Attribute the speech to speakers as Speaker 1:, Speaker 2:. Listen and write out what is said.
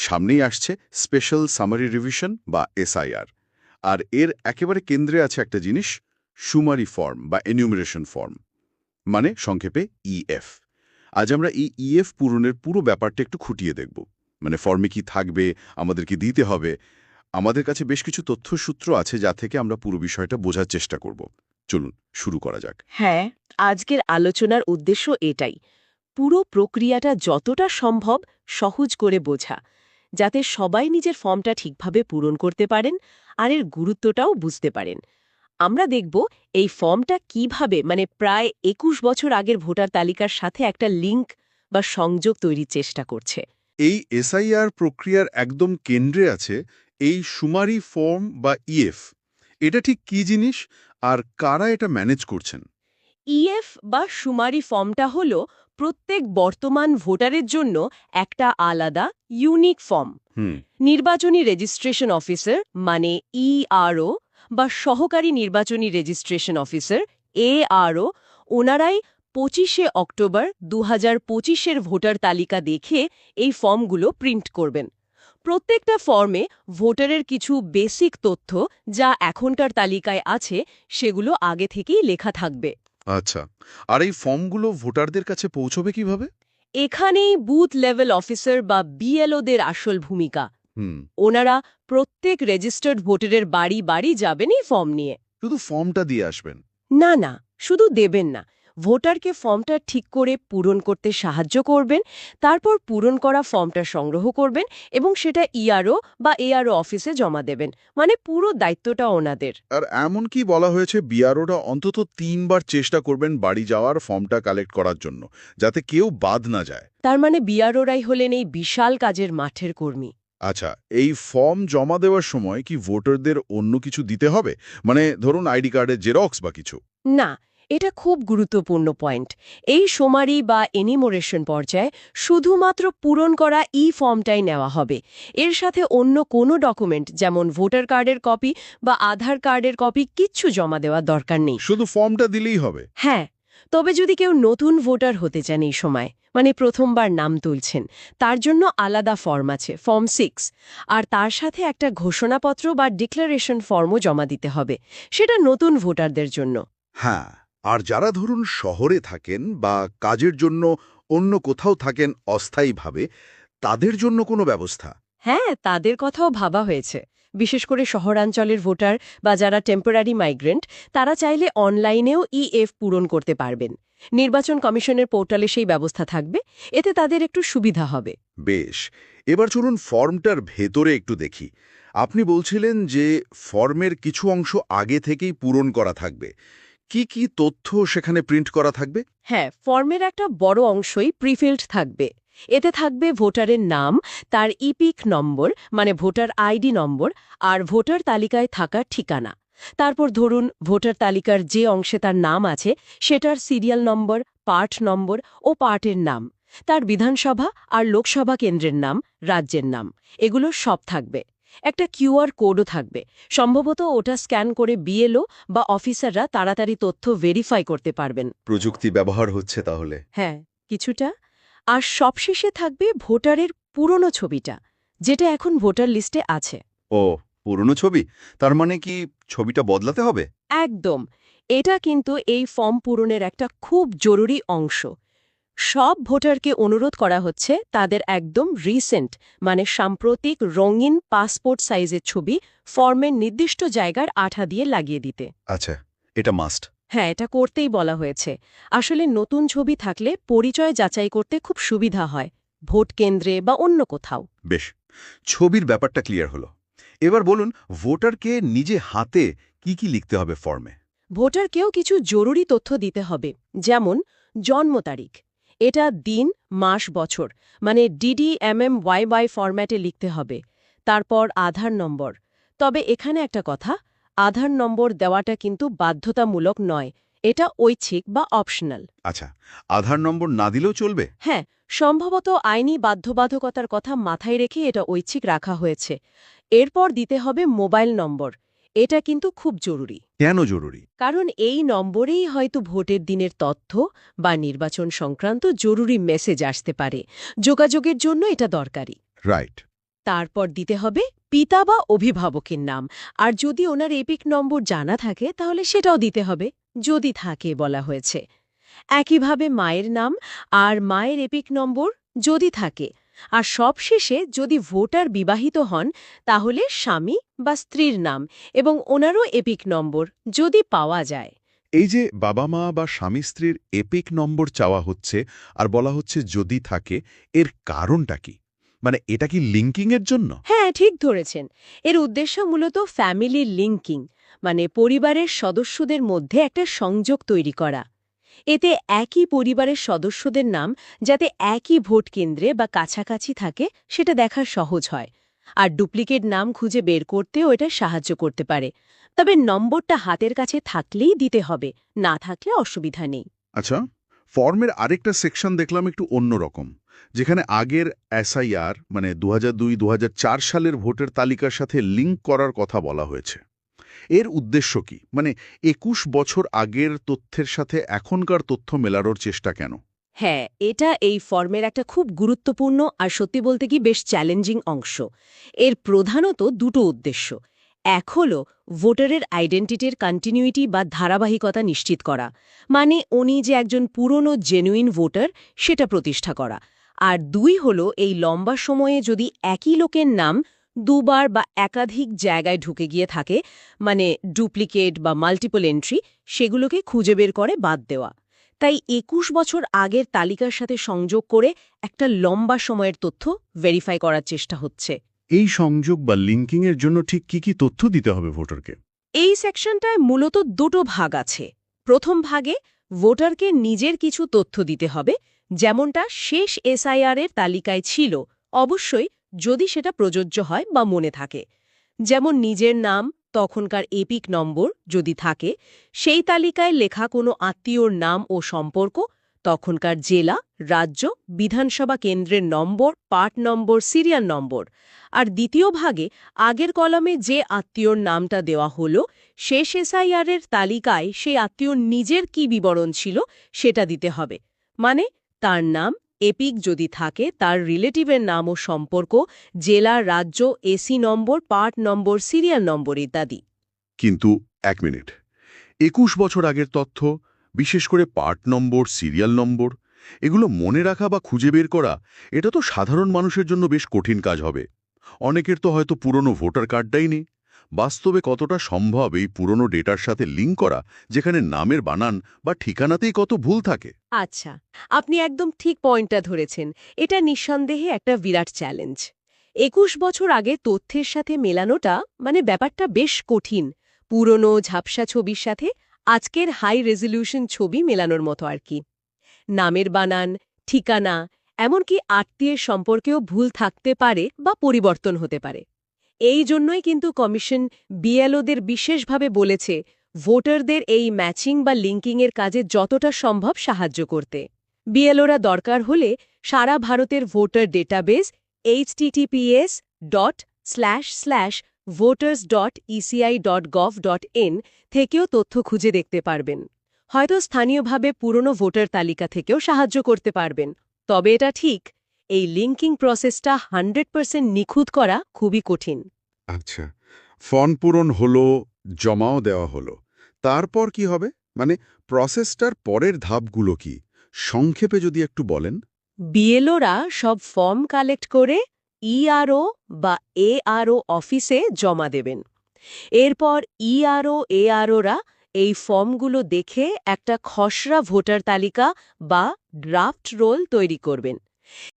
Speaker 1: সামনেই আসছে special summary revision বা এসআইআর আর এর একেবারে কেন্দ্রে আছে একটা জিনিস সুমারি ফর্ম বা এনিউমারেশন ফর্ম মানে সংক্ষেপে ইএফ আজ আমরা এই ইএফ পূরণের পুরো ব্যাপারটা একটু খুঁটিয়ে দেখব। মানে ফর্মে কি থাকবে, আমাদের কি দিতে হবে, আমাদের কাছে বেশ কিছু তথ্যসূত্র আছে যা থেকে আমরা পুরো বিষয়টা বোঝার চেষ্টা করব। চলুন, শুরু করা যাক।
Speaker 2: হ্যাঁ আজকের আলোচনার উদ্দেশ্য এটাই। পুরো প্রক্রিয়াটা যতটা সম্ভব সহজ করে বোঝা। যাতে সবাই নিজের ফর্মটা ঠিকভাবে পূরণ করতে পারেন আর এর গুরুত্বটাও বুঝতে পারেন। আমরা দেখব এই ফর্মটা কীভাবে মানে প্রায় একুশ বছর আগের ভোটার তালিকার সাথে একটা লিঙ্ক বা সংযোগ তৈরির চেষ্টা করছে।
Speaker 1: এই এসআইআর প্রক্রিয়ার একদম কেন্দ্রে আছে এই সুমারি ফর্ম বা ইএফ। এটা ঠিক কি জিনিস আর কারা এটা ম্যানেজ করছেন?
Speaker 2: ইএফ বা সুমারি ফর্মটা হল প্রত্যেক বর্তমান ভোটারের জন্য একটা আলাদা ইউনিক ফর্ম নির্বাচনী রেজিস্ট্রেশন অফিসার মানে ইআরও বা সহকারী নির্বাচনী রেজিস্ট্রেশন অফিসার এআরও ওনারাই পঁচিশে অক্টোবর দু হাজার পঁচিশের ভোটার তালিকা দেখে এই ফর্মগুলো প্রিন্ট করবেন। প্রত্যেকটা ফর্মে ভোটারের কিছু বেসিক তথ্য যা এখনকার তালিকায় আছে সেগুলো আগে থেকেই লেখা থাকবে।
Speaker 1: আচ্ছা। আর এই ফর্মগুলো ভোটারদের কাছে পৌঁছবে কীভাবে?
Speaker 2: এখানেই বুথ লেভেল অফিসার বা বিএলওদের আসল ভূমিকা।
Speaker 1: হুম।
Speaker 2: ওনারা প্রত্যেক রেজিস্টার্ড ভোটারের বাড়ি বাড়ি যাবেন এই ফর্ম নিয়ে।
Speaker 1: শুধু ফর্মটা দিয়ে আসবেন?
Speaker 2: না না শুধু দেবেন না। ভোটারকে ফর্মটা ঠিক করে পূরণ করতে সাহায্য করবেন তারপর পূরণ করা ফর্মটা সংগ্রহ করবেন এবং সেটা ইআরও বা এআরও অফিসে জমা দেবেন। মানে পুরো দায়িত্বটা ওনাদের।
Speaker 1: আর এমন কি বলা হয়েছে বিআরওরা অন্তত তিনবার চেষ্টা করবেন বাড়ি যাওয়ার ফর্মটা কালেক্ট করার জন্য যাতে কেউ বাদ না যায়।
Speaker 2: তার মানে বিআরওরাই হলেন এই বিশাল কাজের মাঠের কর্মী।
Speaker 1: আচ্ছা এই ফর্ম জমা দেওয়ার সময় কি ভোটারদের অন্য কিছু দিতে হবে? মানে ধরুন আইডি কার্ডের জেরক্স বা কিছু।
Speaker 2: না এটা খুব গুরুত্বপূর্ণ পয়েন্ট। এই সোমারি বা এনিমোরেশন পর্যায়ে শুধুমাত্র পূরণ করা ই ফর্মটাই নেওয়া হবে। এর সাথে অন্য কোনো ডকুমেন্ট যেমন ভোটার কার্ডের কপি বা আধার কার্ডের কপি কিচ্ছু জমা দেওয়ার দরকার নেই।
Speaker 1: শুধু ফর্মটা দিলেই হবে?
Speaker 2: হ্যাঁ তবে যদি কেউ নতুন ভোটার হতে চান এই সময় মানে প্রথমবার নাম তুলছেন তার জন্য আলাদা ফর্ম আছে ফর্ম সিক্স। আর তার সাথে একটা ঘোষণাপত্র বা ডিক্লারেশন ফর্মও জমা দিতে হবে সেটা নতুন ভোটারদের জন্য।
Speaker 1: হ্যাঁ। আর যারা ধরুন শহরে থাকেন বা কাজের জন্য অন্য কোথাও থাকেন অস্থায়ীভাবে তাদের জন্য কোনো ব্যবস্থা?
Speaker 2: হ্যাঁ তাদের কথাও ভাবা হয়েছে। বিশেষ করে শহরাঞ্চলের ভোটার বা যারা টেম্পোরারি মাইগ্রেন্ট তারা চাইলে অনলাইনেও ইএফ পূরণ করতে পারবেন। নির্বাচন কমিশনের পোর্টালে সেই ব্যবস্থা থাকবে। এতে তাদের একটু সুবিধা হবে।
Speaker 1: বেশ এবার চলুন ফর্মটার ভেতরে একটু দেখি। আপনি বলছিলেন যে ফর্মের কিছু অংশ আগে থেকেই পূরণ করা থাকবে। কি কি তথ্য সেখানে প্রিন্ট করা থাকবে?
Speaker 2: হ্যাঁ ফর্মের একটা বড় অংশই প্রিফিল্ড থাকবে। এতে থাকবে ভোটারের নাম, তার ইপিক নম্বর মানে ভোটার আইডি নম্বর, আর ভোটার তালিকায় থাকার ঠিকানা। তারপর ধরুন, ভোটার তালিকার যে অংশে তার নাম আছে, সেটার সিরিয়াল নম্বর, পার্ট নম্বর ও পার্টের নাম। তার বিধানসভা আর লোকসভা কেন্দ্রের নাম, রাজ্যের নাম। এগুলো সব থাকবে। একটা কিউআর কোডও থাকবে। সম্ভবত ওটা স্ক্যান করে বিএলও বা অফিসাররা তাড়াতাড়ি তথ্য ভেরিফাই করতে পারবেন।
Speaker 1: প্রযুক্তি ব্যবহার হচ্ছে তাহলে।
Speaker 2: হ্যাঁ কিছুটা। আর সবশেষে থাকবে ভোটারের পুরনো ছবিটা যেটা এখন ভোটার লিস্টে আছে।
Speaker 1: ও পুরনো ছবি? তার মানে কি ছবিটা বদলাতে হবে?
Speaker 2: একদম। এটা কিন্তু এই ফর্ম পূরণের একটা খুব জরুরি অংশ। সব ভোটারকে অনুরোধ করা হচ্ছে তাদের একদম রিসেন্ট মানে সাম্প্রতিক রঙিন পাসপোর্ট সাইজের ছবি ফর্মের নির্দিষ্ট জায়গার আঠা দিয়ে লাগিয়ে দিতে।
Speaker 1: আচ্ছা এটা মাস্ট
Speaker 2: হ্যাঁ এটা করতেই বলা হয়েছে। আসলে নতুন ছবি থাকলে পরিচয় যাচাই করতে খুব সুবিধা হয় ভোট কেন্দ্রে বা অন্য কোথাও।
Speaker 1: বেশ ছবির ব্যাপারটা ক্লিয়ার হলো। এবার বলুন ভোটারকে নিজে হাতে কি কি লিখতে হবে ফর্মে
Speaker 2: ভোটারকেও কিছু জরুরি তথ্য দিতে হবে যেমন জন্ম তারিখ। এটা দিন মাস বছর। মানে ডিডি এমএম ওয়াই ওয়াই ফরম্যাটে লিখতে হবে। তারপর আধার নম্বর। তবে এখানে একটা কথা আধার নম্বর দেওয়াটা কিন্তু বাধ্যতামূলক নয়। এটা ঐচ্ছিক বা অপশনাল
Speaker 1: আচ্ছা আধার নম্বর না দিলেও চলবে?
Speaker 2: হ্যাঁ সম্ভবত আইনি বাধ্যবাধকতার কথা মাথায় রেখে এটা ঐচ্ছিক রাখা হয়েছে। এরপর দিতে হবে মোবাইল নম্বর। এটা কিন্তু খুব জরুরি।
Speaker 1: কেন জরুরি?
Speaker 2: কারণ এই নম্বরেই হয়তো ভোটের দিনের তথ্য বা নির্বাচন সংক্রান্ত জরুরি মেসেজ আসতে পারে। যোগাযোগের জন্য এটা দরকারি।
Speaker 1: রাইট।
Speaker 2: তারপর দিতে হবে পিতা বা অভিভাবকের নাম। আর যদি ওনার এপিক নম্বর জানা থাকে তাহলে সেটাও দিতে হবে। যদি থাকে বলা হয়েছে। একইভাবে মায়ের নাম আর মায়ের এপিক নম্বর যদি থাকে আর সবশেষে যদি ভোটার বিবাহিত হন তাহলে স্বামী বা স্ত্রীর নাম এবং ওনারও এপিক নম্বর যদি পাওয়া যায়।
Speaker 1: এই যে বাবা মা বা স্বামী স্ত্রীর এপিক নম্বর চাওয়া হচ্ছে আর বলা হচ্ছে যদি থাকে এর কারণটা কি? মানে এটা কি লিঙ্কিংয়ের জন্য?
Speaker 2: হ্যাঁ ঠিক ধরেছেন। এর উদ্দেশ্য মূলত ফ্যামিলি লিঙ্কিং মানে পরিবারের সদস্যদের মধ্যে একটা সংযোগ তৈরি করা। এতে একই পরিবারের সদস্যদের নাম যাতে একই ভোট কেন্দ্রে বা কাছাকাছি থাকে সেটা দেখার সহজ হয়। আর ডুপ্লিকেট নাম খুঁজে বের করতেও এটা সাহায্য করতে পারে। তবে নম্বরটা হাতের কাছে থাকলেই দিতে হবে, না থাকলে অসুবিধা নেই।
Speaker 1: আচ্ছা ফর্মের আরেকটা সেকশন দেখলাম একটু অন্যরকম যেখানে আগের এসআইআর মানে দু দু সালের ভোটের তালিকার সাথে লিঙ্ক করার কথা বলা হয়েছে। এর উদ্দেশ্য কি? মানে একুশ বছর আগের তথ্যের সাথে এখনকার তথ্য মেলানোর চেষ্টা কেন?
Speaker 2: হ্যাঁ এটা এই ফর্মের একটা খুব গুরুত্বপূর্ণ আর সত্যি বলতে কি বেশ চ্যালেঞ্জিং অংশ। এর প্রধানত দুটো উদ্দেশ্য। এক হল ভোটারের আইডেন্টিটির কন্টিনিউইটি বা ধারাবাহিকতা নিশ্চিত করা। মানে উনি যে একজন পুরনো জেনুইন ভোটার, সেটা প্রতিষ্ঠা করা। আর দুই হল এই লম্বা সময়ে যদি একই লোকের নাম দুবার বা একাধিক জায়গায় ঢুকে গিয়ে থাকে মানে ডুপ্লিকেট বা মাল্টিপল এন্ট্রি সেগুলোকে খুঁজে বের করে বাদ দেওয়া। তাই একুশ বছর আগের তালিকার সাথে সংযোগ করে একটা লম্বা সময়ের তথ্য ভেরিফাই করার চেষ্টা হচ্ছে।
Speaker 1: এই সংযোগ বা লিঙ্কিংয়ের জন্য ঠিক কি কি তথ্য দিতে হবে ভোটারকে?
Speaker 2: এই সেকশনটায় মূলত দুটো ভাগ আছে। প্রথম ভাগে ভোটারকে নিজের কিছু তথ্য দিতে হবে যেমনটা শেষ এসআইআর এর তালিকায় ছিল। অবশ্যই যদি সেটা প্রযোজ্য হয় বা মনে থাকে। যেমন নিজের নাম, তখনকার এপিক নম্বর যদি থাকে, সেই তালিকায় লেখা কোনো আত্মীয়র নাম ও সম্পর্ক, তখনকার জেলা, রাজ্য, বিধানসভা কেন্দ্রের নম্বর, পার্ট নম্বর, সিরিয়াল নম্বর। আর দ্বিতীয় ভাগে আগের কলমে যে আত্মীয়র নামটা দেওয়া হলো, শেষ এসআইআরের তালিকায় সেই আত্মীয়র নিজের কি বিবরণ ছিল সেটা দিতে হবে। মানে তার নাম এপিক যদি থাকে, তার রিলেটিভের নাম ও সম্পর্ক, জেলা, রাজ্য AC number, part number, serial number ইত্যাদি।
Speaker 1: কিন্তু এক মিনিট। একুশ বছর আগের তথ্য, বিশেষ করে পার্ট নম্বর, সিরিয়াল নম্বর, এগুলো মনে রাখা বা খুঁজে বের করা, এটা তো সাধারণ মানুষের জন্য বেশ কঠিন কাজ হবে। অনেকের তো হয়তো পুরনো ভোটার কার্ডটাই নেই। বাস্তবে কতটা সম্ভব এই পুরনো ডেটার সাথে লিঙ্ক করা, যেখানে নামের বানান বা ঠিকানাতেই কত ভুল থাকে?
Speaker 2: আচ্ছা আপনি একদম ঠিক পয়েন্টটা ধরেছেন। এটা নিঃসন্দেহে একটা বিরাট চ্যালেঞ্জ। একুশ বছর আগে তথ্যের সাথে মেলানোটা মানে ব্যাপারটা বেশ কঠিন। পুরনো ঝাপসা ছবির সাথে আজকের হাই রেজলিউশন ছবি মেলানোর মতো আর কি। নামের বানান, ঠিকানা, এমনকি আত্মীয়ের সম্পর্কেও ভুল থাকতে পারে বা পরিবর্তন হতে পারে। এই জন্যই কিন্তু কমিশন বিএলওদের বিশেষভাবে বলেছে, ভোটারদের এই ম্যাচিং বা লিঙ্কিংয়ের কাজে যতটা সম্ভব সাহায্য করতে। বিএলওরা দরকার হলে সারা ভারতের voter database HTTPS dot slash slash voters dot ECI dot gov dot in থেকেও তথ্য খুঁজে দেখতে পারবেন। হয়তো স্থানীয়ভাবে পুরনো ভোটার তালিকা থেকেও সাহায্য করতে পারবেন, তবে এটা ঠিক। এই লিঙ্কিং প্রসেসটা হান্ড্রেড পার্সেন্ট নিখুঁত করা খুবই কঠিন।
Speaker 1: আচ্ছা ফর্ম পূরণ হলো জমাও দেওয়া হলো। তারপর কি হবে? মানে প্রসেসটার পরের ধাপগুলো কি? সংক্ষেপে যদি একটু বলেন।
Speaker 2: বিএলওরা সব ফর্ম কালেক্ট করে ইআরও বা এআরও অফিসে জমা দেবেন। এরপর ইআরও এআরওরা এই ফর্মগুলো দেখে একটা খসড়া ভোটার তালিকা বা ড্রাফট রোল তৈরি করবেন।